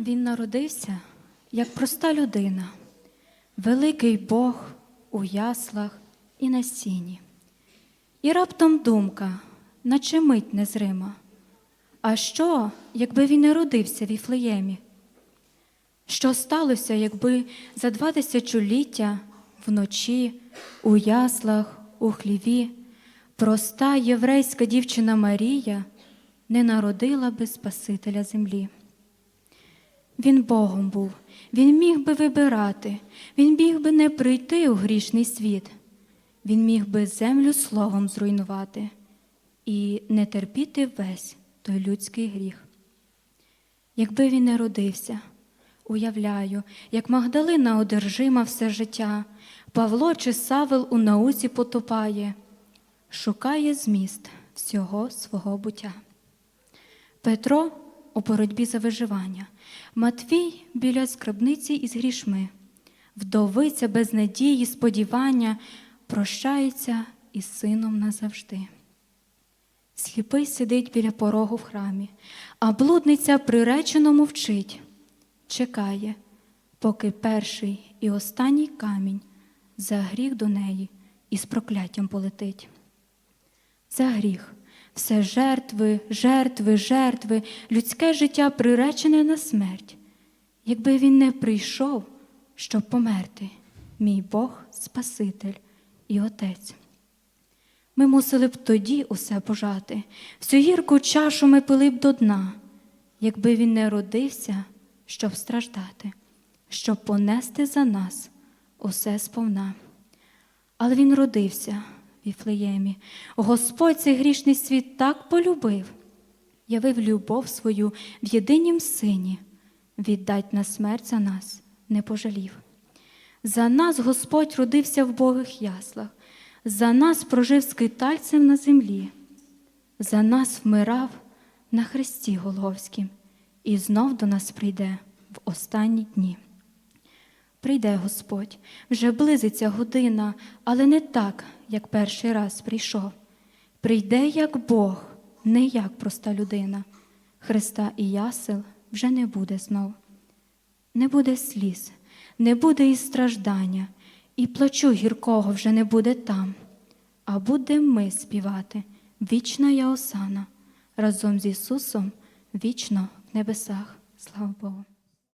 Він народився як проста людина, великий Бог у яслах і на сіні. І раптом думка, наче мить незрима. А що, якби він не родився в Іфлеємі? Що сталося, якби за два тисячоліття вночі, у яслах, у хліві, проста єврейська дівчина Марія не народила би Спасителя землі? Він Богом був, він міг би вибирати, він міг би не прийти у грішний світ, він міг би землю словом зруйнувати і не терпіти весь той людський гріх. Якби він не родився, уявляю, як Магдалина одержима все життя, Павло чи Савел у науці потопає, шукає зміст всього свого буття. Петро у боротьбі за виживання, Матвій біля скарбниці із грішми, вдовиця без надії, сподівання прощається із сином назавжди. Сліпий сидить біля порогу в храмі, а блудниця приречено мовчить, чекає, поки перший і останній камінь за гріх до неї із прокляттям полетить. За гріх, все жертви, жертви, жертви, людське життя приречене на смерть. Якби він не прийшов, щоб померти, мій Бог Спаситель і Отець. Ми мусили б тоді усе пожати, всю гірку чашу ми пили б до дна, якби він не родився, щоб страждати, щоб понести за нас усе сповна. Але він родився в Іфлеємі. Господь цей грішний світ так полюбив, явив любов свою в єдинім сині, віддать на смерть за нас не пожалів. За нас Господь родився в богих яслах, за нас прожив скитальцем на землі, за нас вмирав на хресті Голговськім і знов до нас прийде в останні дні. Прийде Господь, вже близиться година, але не так, як перший раз прийшов. Прийде як Бог, не як проста людина. Христа і ясел вже не буде знов. Не буде сліз, не буде і страждання, і плачу гіркого вже не буде там, а будем ми співати вічна я осана разом з Ісусом вічно в небесах. Слава Богу.